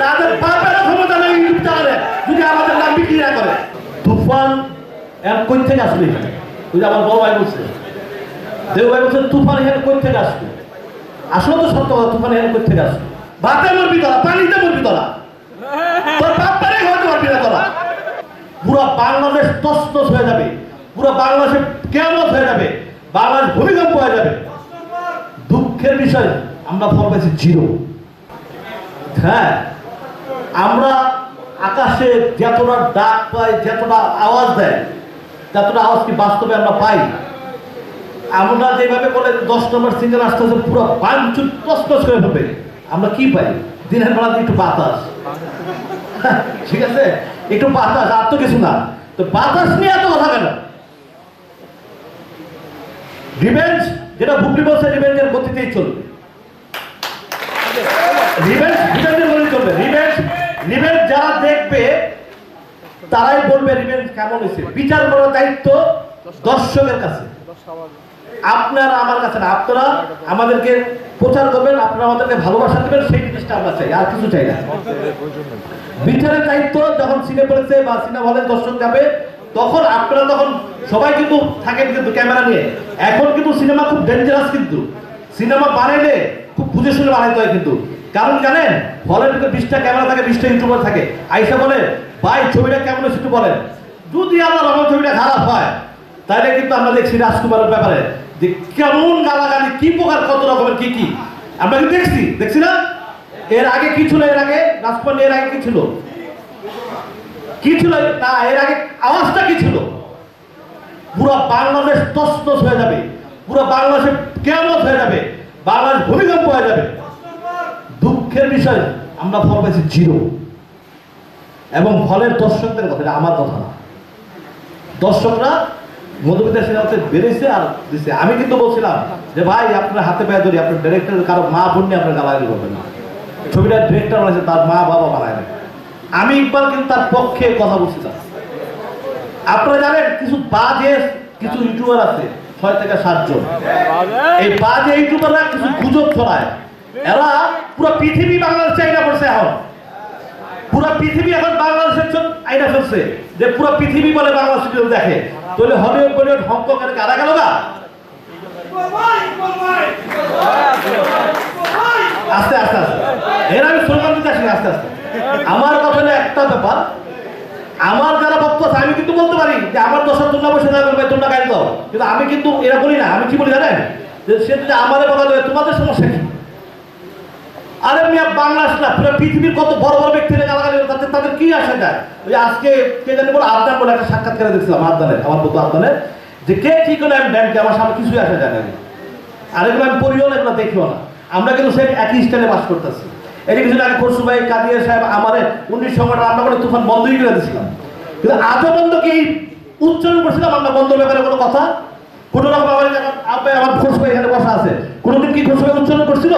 তাদের বাপের ক্ষমতা নেই ইউটিউব চ্যানেলে যদি আমাদের নাম বিক্রি না করে। তুফান এর কই থেকে আসবে এখানে? ওই যে আমার বড় ভাই বলছে। দেব ভাই বলছে তুফান এখানে কই থেকে আসবে আসলে তো সত্য কথা তুফান এখানে কই থেকে আসবে ভাতে মরবি তোরা পানিতে মরবি তোরা। তোর বাপেরে হতে পারবি না তোরা। পুরো বাংলাদেশ তস্তস হয়ে যাবে। পুরো বাংলাদেশে কেমন হয়ে যাবে। বাংলাদেশ ভূমিকম্প হয়ে যাবে। দুঃখের বিষয় আমরা ফল পেয়েছি জিরো। হ্যাঁ আমরা আকাশে যতটা ডাক পাই যতটা আওয়াজ দেয় ততটা আওয়াজ কি বাস্তবে আমরা পাই? আমরা যেভাবে বলে দশ নম্বর সিঙ্গেল আসতে আসতে পুরো বাঞ্চুর তসতস করে ফেলবে আমরা কি পাই? দিনের বেলা একটু বাতাস। ঠিক আছে? একটু বাতাস, আর তো কিছু না। তো বাতাস নিয়ে এত কথা কেন? রিভেঞ্জ যেটা ভুগলি বলছে রিভেঞ্জের গতিতেই চলবে। রিভেঞ্জ তারাই বলবে রিভেঞ্জ কেমন হয়েছে? বিচার করার দায়িত্ব দর্শকের কাছে। আপনারা আমার কাছে না, আপনারা আমাদেরকে প্রচার করবেন, আপনারা আমাদেরকে ভালোবাসা দেবেন, সেই জিনিসটা আমরা চাই, আর কিছু চাই না। বিচারের দায়িত্ব যখন সিনে পড়েছে বা সিনেমা হলে দর্শক যাবে, তখন আপনারা তখন সবাই কিন্তু থাকেন কিন্তু ক্যামেরা নিয়ে। এখন কিন্তু সিনেমা খুব ডেঞ্জারাস কিন্তু। সিনেমা বানাইলে খুব বুঝে শুনে বানাইতে হয় কিন্তু। কারণ জানেন, হলের ভিতরে বিশটা ক্যামেরা থাকে, বিশটা ইউটিউবার থাকে। আইসা বলে ভাই, ছবিটা কেমন একটু বলেন। যদি আমার আমার ছবিটা খারাপ হয়, তাহলে কিন্তু আমরা দেখছি রাজকুমারের ব্যাপারে যে কেমন গালাগালি, কি প্রকার, কত রকমের, কি কি। আমরা কিন্তু দেখছি দেখছি না? এর আগে কি ছিল? এর আগে রাজকুমার এর আগে কি ছিল? কি ছিল? না, এর আগে আওয়াজটা কি ছিল? পুরো বাংলাদেশ তসতস হয়ে যাবে। পুরো বাংলাদেশে কেমন হয়ে যাবে। বাংলাদেশ ভূমিকম্প হয়ে যাবে। দুঃখের বিষয়, আমরা ফল পেয়েছি জিরো। এবং ফলের দর্শকদের কথা, এটা আমার কথা না। দর্শকরা মধুমিতা সিনেমাতে বেড়েছে আর দিছে। আমি কিন্তু বলছিলাম যে, ভাই, আপনার হাতে পায়ে ধরি, আপনার ডিরেক্টর কারও মা বোন নিয়ে আপনার গালাগালি করবেন না। ছবিটা ডিরেক্টর বানাইছে, তার মা বাবা বানায় না আমি একবার কিন্তু তার পক্ষে কথা বলছিলাম আপনারা জানেন, কিছু বাজে, কিছু ইউটিউবার আছে, ছয় থেকে সাতজন এই পা বাজে ইউটিউবাররা কিছু গুজব ছড়ায়। এরা পুরো পৃথিবী বাংলাদেশে আইনা পড়ছে এখন। পুরো পৃথিবী এখন বাংলাদেশের জন্য আইনা ফেলছে যে পুরো পৃথিবী বলে বাংলাদেশ video দেখে, তাহলে হলিউড বলিউড হংকং এর কারা গেল না? আস্তে আস্তে আস্তে। এর আমি স্লোগান দিতে আসি আস্তে আস্তে। আমার কথা একটা ব্যাপার, আমার যারা বক্তব্য আছে, আমি কিন্তু বলতে পারি যে আমার দশার তোমরা বসে না করবে তোমরা দাও। কিন্তু আমি কিন্তু এরা বলি না, আমি কি বলি জানেন? যে সে যদি আমাদের বলা বলে, তোমাদের সমস্যা কি? আরে মিয়া বাংলাদেশ না পুরো পৃথিবীর কত বড় বড় ব্যক্তিরা গালাগালি করে, তাদের কি আসে যায় ওই আজকে কে জানি বলে আবদান বলে একটা সাক্ষাৎকারে দেখছিলাম আবদানের আমার বন্ধু আবদানের যে কে কি করে আমি ব্যাংকে আমার সামনে কিছুই আসে যায় না আর আমি পড়িও না এগুলো দেখিও না। আমরা কিন্তু সেই একই স্টাইলে বাস করতেছি। এই যে কিছুদিন আগে খরসু ভাই কাদিয়া সাহেব আমাদের উনিশ সময়টা রান্না করে তুফান বন্ধই করে দিয়েছিলাম। কিন্তু আজও বন্ধ কি উচ্চারণ করছিলাম আমরা বন্ধ ব্যাপারে কোনো কথা? কোনো রকম আমার খরসু ভাই এখানে বসা আছে। কোনোদিন কি খরসু ভাই উচ্চারণ করছিল?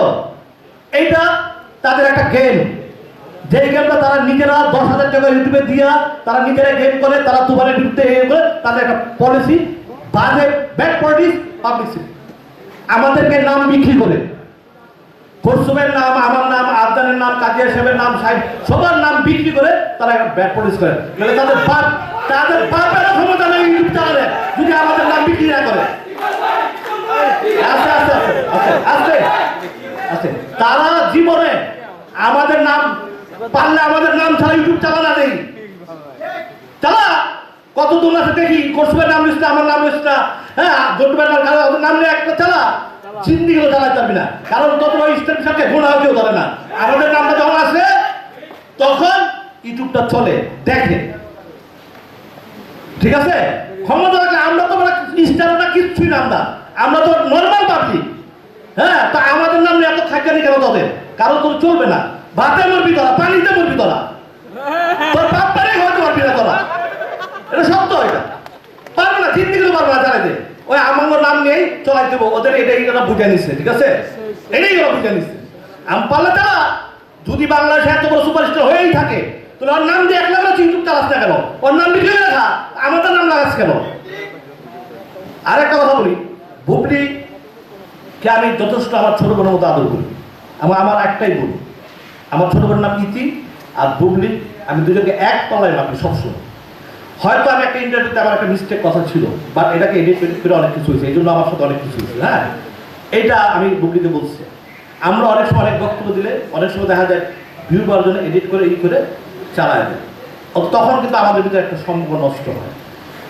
এইটা তাদের একটা গেম যেই গেমটা তারা নিজেরা দশ হাজার টাকা ইউটিউবে দিয়া তারা নিজেরা গেম করে, তারা বিরুদ্ধে এ করে, তাদের একটা পলিসি বাজে ব্যাড পলিটিক্স পাবলিসিটি আমাদেরকে নাম বিক্রি করে। খরসুমের নাম, আমার নাম আবদানের নাম, কাজিয়া সাহেবের নাম, সাহেব, সবার নাম বিক্রি করে তারা একটা ব্যাড পলিস করে। মানে তাদের বাপ, তাদের বাপের ক্ষমতা নেই ইউটিউব যদি আমাদের নাম বিক্রি না করে আস্তে আস্তে আস্তে আস্তে আস্তে আস্তে তারা জীবনে আমাদের নাম পারলে আমাদের নাম ছাড়া ইউটিউব চালানা নেই। চালা কত দূর আছে দেখি, কসুবের নাম লিস্ট আমার নাম লিস্ট হ্যাঁ জন্টুবের নাম, কারও নাম নিয়ে একটা চালা চিন্দি গুলো চালাতে পারবি না। কারণ তত ইস্টার সাথে গুণাও কেউ ধরে না। আমাদের নামটা যখন আসে, তখন ইউটিউবটা চলে, দেখে। ঠিক আছে? ক্ষমতা থাকলে আমরা তো মানে না কিচ্ছুই না আমরা। আমরা তো নর্মাল পাবলিক খাইকানি কেন তাদের। কারণ তোর চলবে না। ভাতে মরবি তোরা, পানিতে মরবি তোরা। তোর বাপ পারে হতে পারবি না তোরা। এটা সত্য এটা। পারবে না তিন দিকে পারবে না জানাই ওই আমার নাম নিয়েই চলাই দেবো। ওদের এটা এটা বুঝে নিচ্ছে ঠিক আছে? এটাই ওরা বুঝে নিচ্ছে আম পারলে তারা, যদি বাংলাদেশে এত বড় সুপারস্টার হয়েই থাকে, তাহলে ওর নাম দিয়ে এক লাগাচ্ছ ইউটিউব চালাস না কেন? ওর নাম বিক্রি রাখা, আমাদের নাম লাগাস কেন? আর একটা কথা বলি বুবলি কে আমি যথেষ্ট আমার ছোট বোনের মতো আদর করি। আমার আমার একটাই বলি আমার ছোট বোনের নাম ইতি আর বুবলি। আমি দুজনকে এক তলায় মাপি সবসময়। হয়তো আমি একটা ইন্টারভিউতে আমার একটা মিস্টেক কথা ছিল বাট এটাকে এডিট করে অনেক কিছু হয়েছে। এই জন্য আমার সাথে অনেক কিছু হয়েছে হ্যাঁ? এটা আমি বুবলিকে বলছি। আমরা অনেক সময় অনেক বক্তব্য দিলে, অনেক সময় দেখা যায় ভিউ করার জন্য এডিট করে, ই করে চালায় দেয়। তখন কিন্তু আমাদের ভিতরে একটা সম্পর্ক নষ্ট হয়।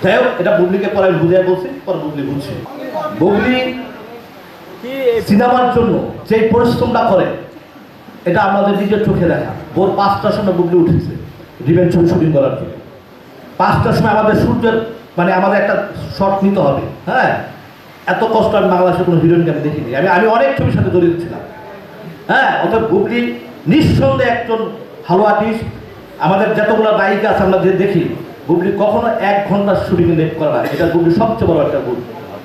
যাই হোক, এটা বুবলিকে পরে আমি বুঝিয়ে বলছি, পরে বুবলি বুঝছি। বুবলি সিনেমার জন্য যে পরিশ্রমটা করে, এটা আমাদের নিজের চোখে দেখা। ভোর পাঁচটার সময় বুবলি উঠেছে রিভেন ছবি শুটিং করার জন্য। পাঁচটার সময় আমাদের সূর্যের মানে আমাদের একটা শট নিতে হবে হ্যাঁ? এত কষ্ট আমি বাংলাদেশের কোনো হিরোইনকে আমি দেখিনি। আমি আমি অনেক ছবির সাথে জড়িত ছিলাম হ্যাঁ? অর্থাৎ বুবলি নিঃসন্দেহে একজন ভালো আর্টিস্ট আমাদের যতগুলো নায়িকা আছে আমরা যে দেখি, বুবলি কখনো এক ঘণ্টার শুটিং লেট করা না। এটা বুবলি সবচেয়ে বড় একটা গুণ